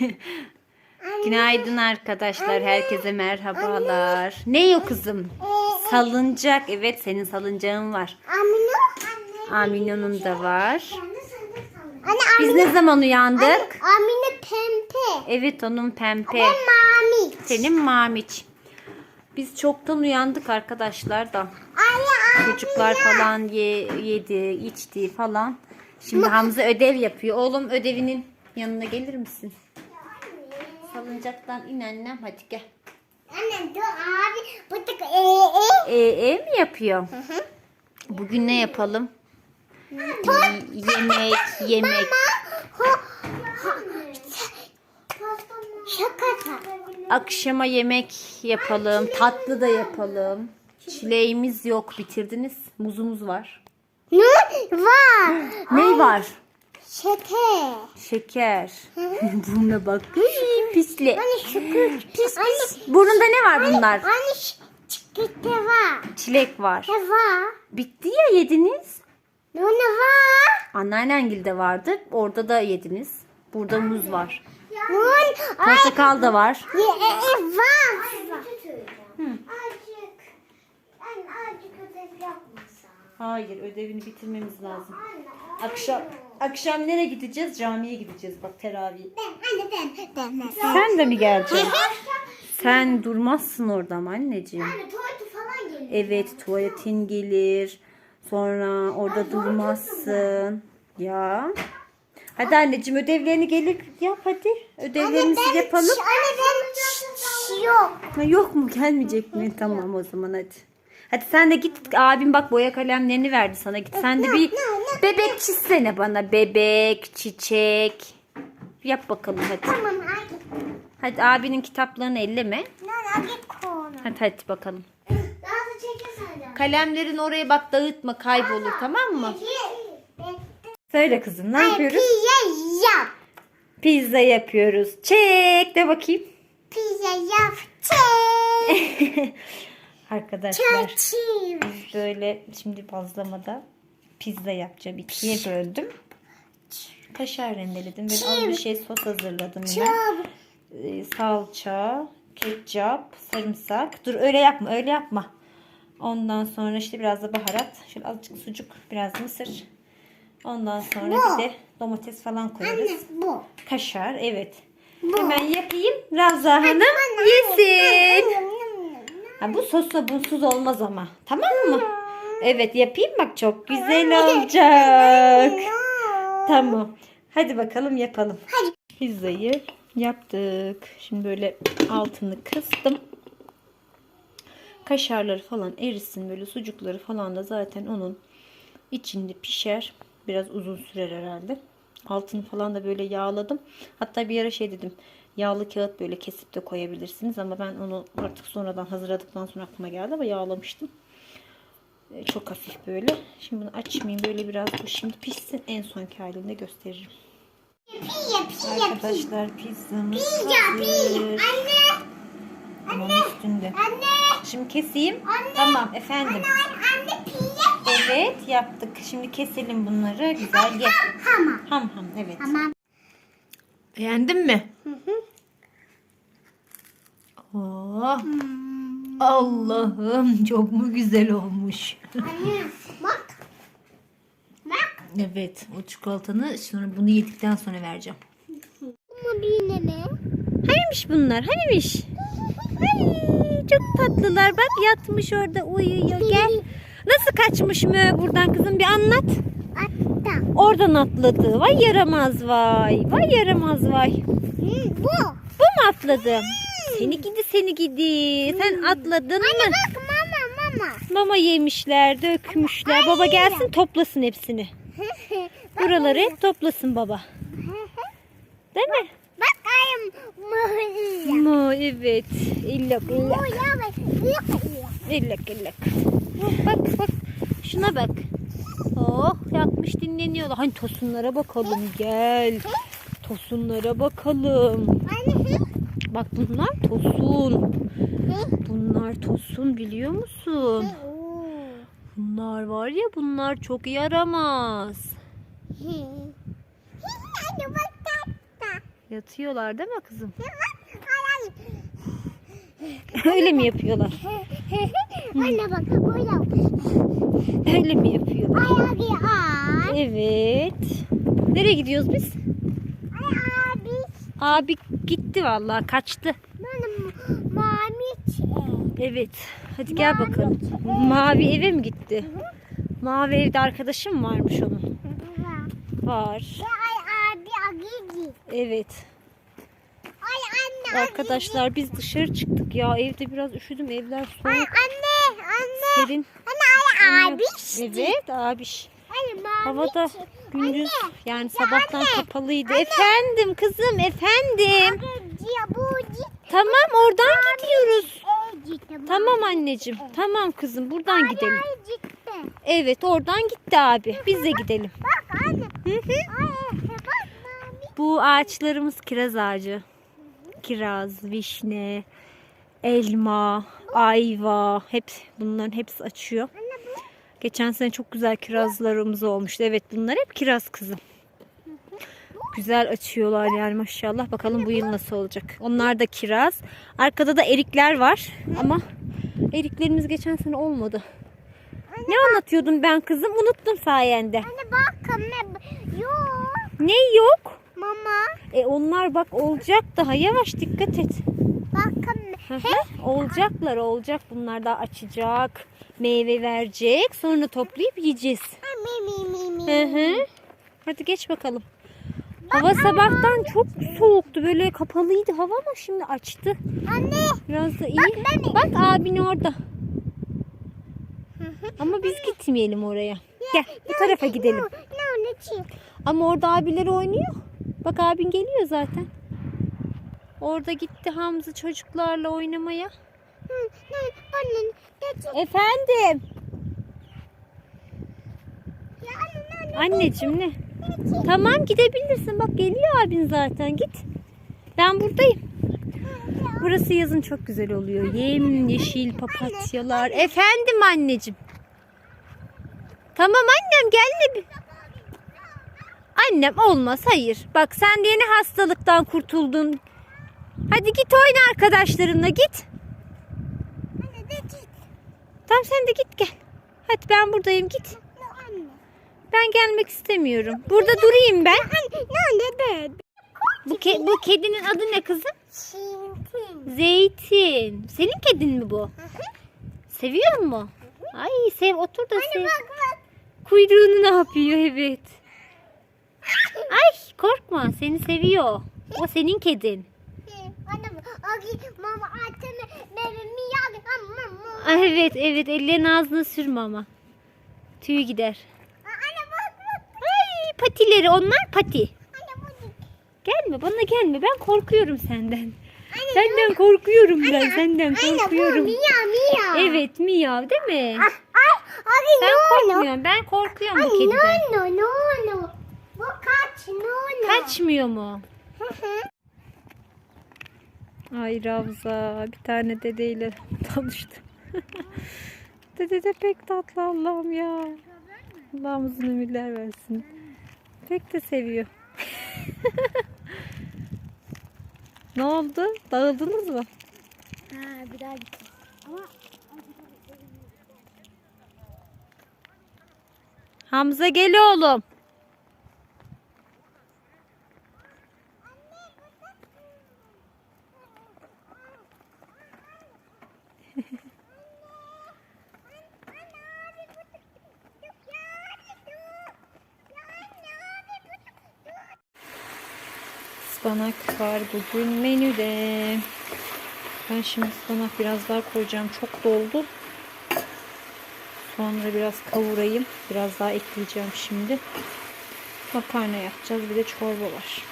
Günaydın arkadaşlar. Herkese merhabalar. Ne yok kızım? Salıncak. Evet senin salıncağın var. Amino'nun da var. Anne Biz ne zaman uyandık? Amine pembe. Evet onun pembe. Senin mamiç. Biz çoktan uyandık arkadaşlar da. Çocuklar falan ye, yedi, içti falan. Şimdi Hamza ödev yapıyor. Oğlum ödevinin yanına gelir misin? Salıncaktan in annem hadi gel. Anne dur abi. Bu tık ee ee. Ee, ev mi yapıyor? Bugün ne yapalım? Yemek, yemek. Şaka. Akşama yemek yapalım. Tatlı da yapalım. Çileğimiz yok. Bitirdiniz. Muzumuz var. Ne var? Ne var? Şeker. Şeker. Buna bak. Iy, Pisli. Anne şükür. Pis. Anne. Burnunda ne var bunlar? Anne çikolata var. Çilek var. Ne var? Bitti ya yediniz. Ne var? Anneannengilde vardı. Orada da yediniz. Burada muz var. Nun. Portakal da var. Ye, e, e, var. Hı. Azıcık. Anne azıcık ödev yapmasan. Hayır ödevini bitirmemiz lazım. Akşam akşam nereye gideceğiz? Camiye gideceğiz bak teravih. Ben, anne ben, ben, ben. Sen de mi geleceksin? Sen durmazsın orada mı anneciğim? Anne tuvalete falan geliyor. Evet tuvaletin gelir. Sonra orada durmazsın. Ya. Hadi anneciğim ödevlerini gelir yap hadi. Ödevlerimizi yapalım. Anne ben yok. Ha, yok mu gelmeyecek mi? Tamam o zaman hadi. Hadi sen de git abim bak boya kalemlerini verdi sana git. Sen de bir bebek çizsene bana. Bebek, çiçek. Yap bakalım hadi. Tamam hadi. Hadi abinin kitaplarını elleme. Hadi. Hadi bakalım. Kalemlerin oraya bak dağıtma kaybolur tamam mı? Söyle kızım ne yapıyoruz? pizza yap. Pizza yapıyoruz. Çek de bakayım. Pizza yap. Çek. Arkadaşlar Çekeyim. biz böyle şimdi bazlamada pizza yapacağım. ikiye böldüm. Kaşar rendeledim ve az bir şey sos hazırladım yine. Çabuk. Ee, salça, ketçap, sarımsak. Dur öyle yapma öyle yapma. Ondan sonra işte biraz da baharat. Şöyle azıcık sucuk, biraz mısır. Ondan sonra bir de domates falan Anne koyarız. bu. Kaşar evet. Bu. Hemen yapayım. Ravza Hanım yesin. Ha, bu sosla bunsuz olmaz ama. Tamam mı? Evet yapayım bak çok güzel olacak. Tamam. Hadi bakalım yapalım. Hadi. Pizzayı yaptık. Şimdi böyle altını kıstım. Kaşarları falan erisin böyle sucukları falan da zaten onun içinde pişer. Biraz uzun sürer herhalde. Altını falan da böyle yağladım. Hatta bir ara şey dedim. Yağlı kağıt böyle kesip de koyabilirsiniz ama ben onu artık sonradan hazırladıktan sonra aklıma geldi ama yağlamıştım. Ee, Çok hafif böyle. Şimdi bunu açmayayım. Böyle biraz bu şimdi pişsin. En sonki halinde gösteririm. Pizza pizza Arkadaşlar pizzamız Pizza pizza. hazır. Anne. Tamam üstünde. Anne. Şimdi keseyim. Anne. Tamam efendim. Anne pizza. Evet yaptık. Şimdi keselim bunları. Güzel ye. Tamam. Ham ham evet. Tamam. Beğendin mi? Oh. Allah'ım çok mu güzel olmuş. Anne bak. Bak. Evet o çikolatanı sonra bunu yedikten sonra vereceğim. Bu bir ne? Hanimiş bunlar hanimiş. Ay, çok tatlılar bak yatmış orada uyuyor gel. Nasıl kaçmış mı buradan kızım bir anlat. Atta. Oradan atladı. Vay yaramaz vay. Vay yaramaz vay. Hı, bu. Bu mu atladı? Seni gidi seni gidi. Sen atladın mı? Bak mama mama. Mama yemişler, dökmüşler. Baba gelsin toplasın hepsini. Buraları hep toplasın baba. Değil mi? Bak ayım mıhırlı. Mo evet. İllak illak. İllak illak. Bak bak. Şuna bak. Oh yatmış dinleniyorlar. Hani tosunlara bakalım gel. Tosunlara bakalım. Anne. Bak bunlar tosun. Bunlar tosun biliyor musun? Bunlar var ya bunlar çok yaramaz. Yatıyorlar değil mi kızım? Öyle mi yapıyorlar? Anne bak. Öyle mi yapıyorlar? Evet. Nereye gidiyoruz biz? Ay abi. Gitti vallahi kaçtı. Benim mami çiğ. Evet. Hadi gel bakalım. Mavi eve mi gitti? Mavi evde arkadaşım varmış onun. Var. Ay abi agigi. Evet. Ay anne. Arkadaşlar biz dışarı çıktık ya. Evde biraz üşüdüm. Evler Ay soğuk. anne anne. Serin. Anne ay abi. Evet abiş. Ay Havada gündüz Anne. yani Ya sabahtan anne. kapalıydı. Efendim kızım efendim. Tamam oradan gidiyoruz. E. Tamam anneciğim. Tamam kızım buradan gidelim. Evet oradan gitti abi. Biz de gidelim. Anne. Mami. Bu ağaçlarımız kiraz ağacı. Kiraz, vişne, elma, ayva. Hep bunların hepsi açıyor. Geçen sene çok güzel kirazlarımız olmuştu. Evet bunlar hep kiraz kızım. Güzel açıyorlar yani maşallah. Bakalım bu yıl nasıl olacak. Onlar da kiraz. Arkada da erikler var. Ama eriklerimiz geçen sene olmadı. Ne anlatıyordum ben kızım? Unuttum sayende. Anne bak anne. Yok. Ne yok? Mama. E onlar bak olacak daha yavaş dikkat et. Bak anne. Hı hı, olacaklar olacak bunlar da açacak. Meyve verecek. Sonra toplayıp yiyeceğiz. Hı hı. Hadi geç bakalım. Hava sabahtan çok soğuktu. Böyle kapalıydı hava ama şimdi açtı. Anne. Biraz da iyi. Bak ben- Bak abin orada. Ama biz gitmeyelim oraya. Gel bu tarafa gidelim. Ama orada abileri oynuyor. Bak abin geliyor zaten. Orada gitti Hamza çocuklarla oynamaya. Efendim. Anneciğim ne? Tamam gidebilirsin. Bak geliyor abin zaten. Git. Ben buradayım. Burası yazın çok güzel oluyor. Yem yeşil papatyalar. Efendim anneciğim. Tamam annem gelme bir. Annem olmaz hayır. Bak sen de yeni hastalıktan kurtuldun. Hadi git oyna arkadaşlarınla git. Anne ne çiğ. Tamam sen de git gel. Hadi ben buradayım git. Ne anne. Ben gelmek istemiyorum. Burada durayım ben. Anne ne anne de. Bu, ke- bu kedinin adı ne kızım? Çintin. Zeytin. Senin kedin mi bu? Seviyor mu? Ay sev otur da sev. Bak bak. Kuyruğunu ne yapıyor evet. Ay korkma seni seviyor. O senin kedin. Evet evet ellerin ağzına sürme ama. Tüy gider. Ay patileri onlar pati. Gelme bana gelme ben korkuyorum senden. Senden korkuyorum ben senden korkuyorum. Evet miyav değil mi? Sen no no. korkmuyorsun ben korkuyorum bu kediden. no no no no. Bu kaç no no. Kaçmıyor mu? Hı hı. Ay Ravza bir tane dedeyle tanıştım. Dede de pek tatlı Allah'ım ya. Allah'ım uzun ömürler versin. Pek de seviyor. ne oldu? Dağıldınız mı? Ha bir daha gittim. Ama Hamza gel oğlum. Ispanak var bugün menüde. Ben şimdi ıspanak biraz daha koyacağım. Çok doldu. Sonra biraz kavurayım. Biraz daha ekleyeceğim şimdi. Makarna yapacağız. Bir de çorba var.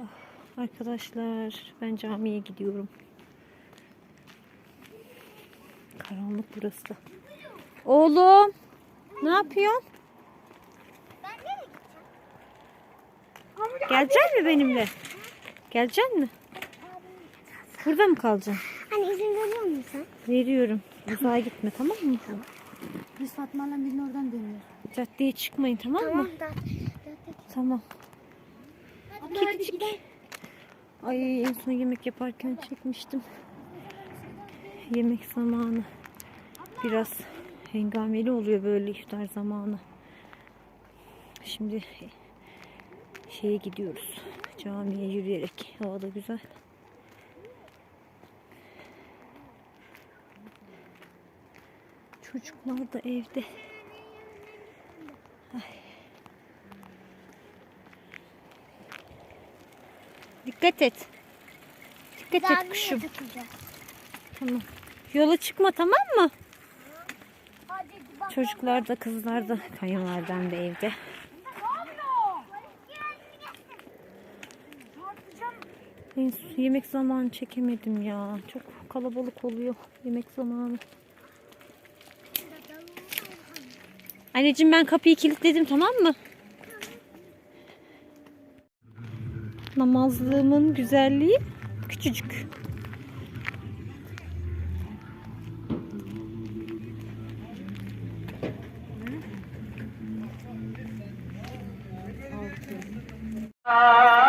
Ah, Arkadaşlar ben camiye gidiyorum. Karanlık burası. Oğlum ne yapıyorsun? ben nereye gideceğim? Gelecek mi benimle? Gelecek mi? Burada mı kalacaksın? Hani izin veriyor musun? Veriyorum. Uzağa gitme tamam mı? Biz Fatma'la biz oradan dönüyoruz. Caddeye çıkmayın tamam mı? da. Tamam. Kedicik. Ay en son yemek yaparken çekmiştim. Yemek zamanı. Biraz hengameli oluyor böyle iftar zamanı. Şimdi şeye gidiyoruz. Camiye yürüyerek. Hava da güzel. Çocuklar da evde. Ay. Dikkat et. Dikkat et kuşum. Tamam. Yola çıkma tamam mı? Çocuklar da kızlar da kayınvaliden de evde. Ben yemek zamanı çekemedim ya. Çok kalabalık oluyor yemek zamanı. Anneciğim ben kapıyı kilitledim tamam mı? Namazlığımın güzelliği küçücük. Gezdiği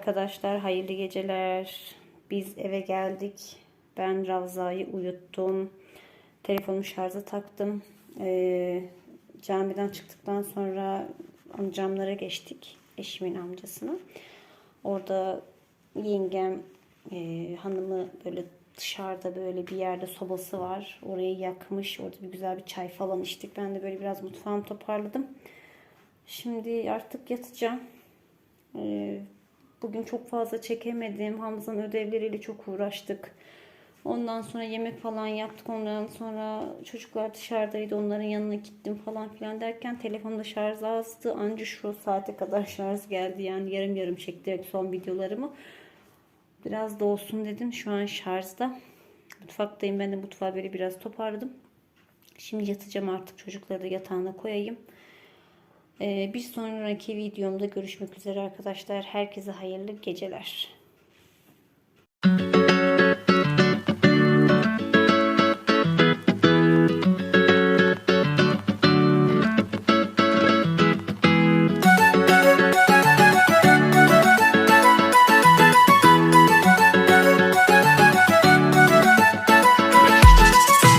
Arkadaşlar hayırlı geceler. Biz eve geldik. Ben Ravza'yı uyuttum. Telefonu şarja taktım. Ee, camiden çıktıktan sonra amcamlara geçtik. Eşimin amcasına. Orada yengem e, hanımı böyle dışarıda böyle bir yerde sobası var. Orayı yakmış. Orada bir güzel bir çay falan içtik. Ben de böyle biraz mutfağımı toparladım. Şimdi artık yatacağım. Ee, Bugün çok fazla çekemedim. Hamza'nın ödevleriyle çok uğraştık. Ondan sonra yemek falan yaptık. Ondan sonra çocuklar dışarıdaydı. Onların yanına gittim falan filan derken telefonda şarj azdı. Anca şu saate kadar şarj geldi. Yani yarım yarım çekti son videolarımı. Biraz da olsun dedim. Şu an şarjda. Mutfaktayım. Ben de mutfağı böyle biraz toparladım. Şimdi yatacağım artık. Çocukları da yatağına koyayım. Ee, bir sonraki videomda görüşmek üzere arkadaşlar. Herkese hayırlı geceler.